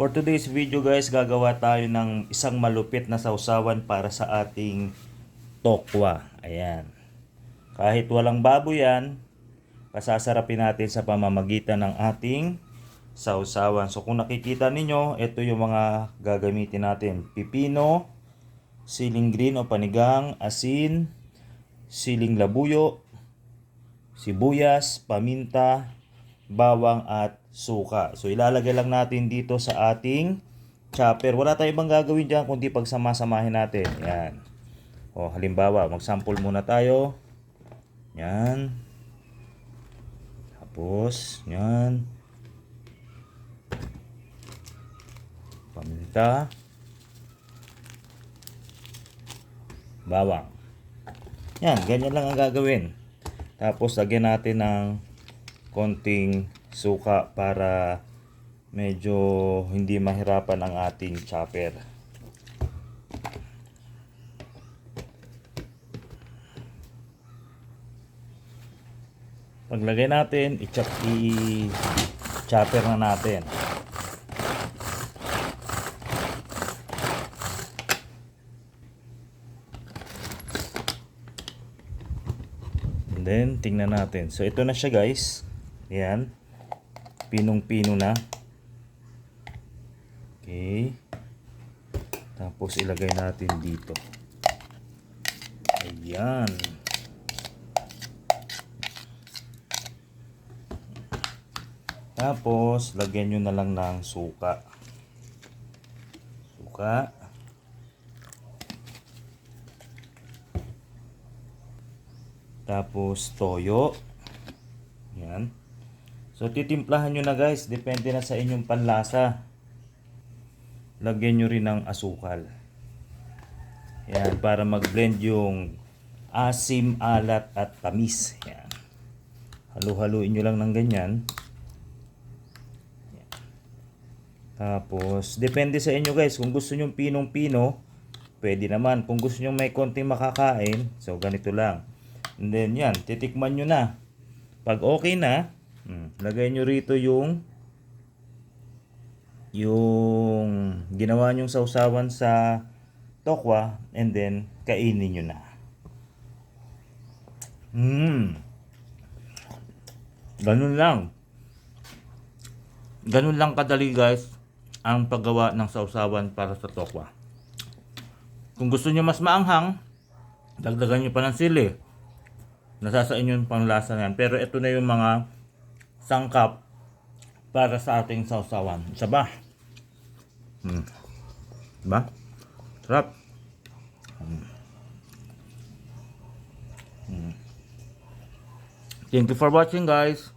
For today's video guys, gagawa tayo ng isang malupit na sausawan para sa ating tokwa. Ayan. Kahit walang baboy yan, pasasarapin natin sa pamamagitan ng ating sausawan. So kung nakikita ninyo, ito yung mga gagamitin natin. Pipino, siling green o panigang, asin, siling labuyo, sibuyas, paminta, bawang at suka. So ilalagay lang natin dito sa ating chopper. Wala tayong ibang gagawin dyan kundi pagsama-samahin natin. Yan. O halimbawa, mag-sample muna tayo. Yan. Tapos, yan. Paminta. Bawang. Yan, ganyan lang ang gagawin. Tapos lagyan natin ng konting suka para medyo hindi mahirapan ang ating chopper. Paglagay natin, i-chop i-chopper na natin. And then, tingnan natin. So, ito na siya guys. Ayan. Pinong-pino na. Okay. Tapos, ilagay natin dito. Ayan. Tapos, lagyan nyo na lang ng suka. Suka. Tapos toyo. Yan. So titimplahan nyo na guys. Depende na sa inyong panlasa. Lagyan nyo rin ng asukal. Yan. Para mag-blend yung asim, alat at tamis. Yan. Halu-haluin nyo lang ng ganyan. Yan. Tapos, depende sa inyo guys. Kung gusto nyo pinong-pino, pwede naman. Kung gusto nyo may konting makakain, so ganito lang. And then yan, titikman nyo na. Pag okay na, hmm, lagay nyo rito yung yung ginawa nyong sausawan sa tokwa and then kainin nyo na. Hmm. Ganun lang. Ganun lang kadali guys ang paggawa ng sausawan para sa tokwa. Kung gusto nyo mas maanghang, dagdagan nyo pa ng sili nasa sa inyo yung panglasa na. Pero ito na yung mga sangkap para sa ating sausawan. Isa ba? Hmm. Diba? Sarap. Hmm. Hmm. Thank you for watching guys.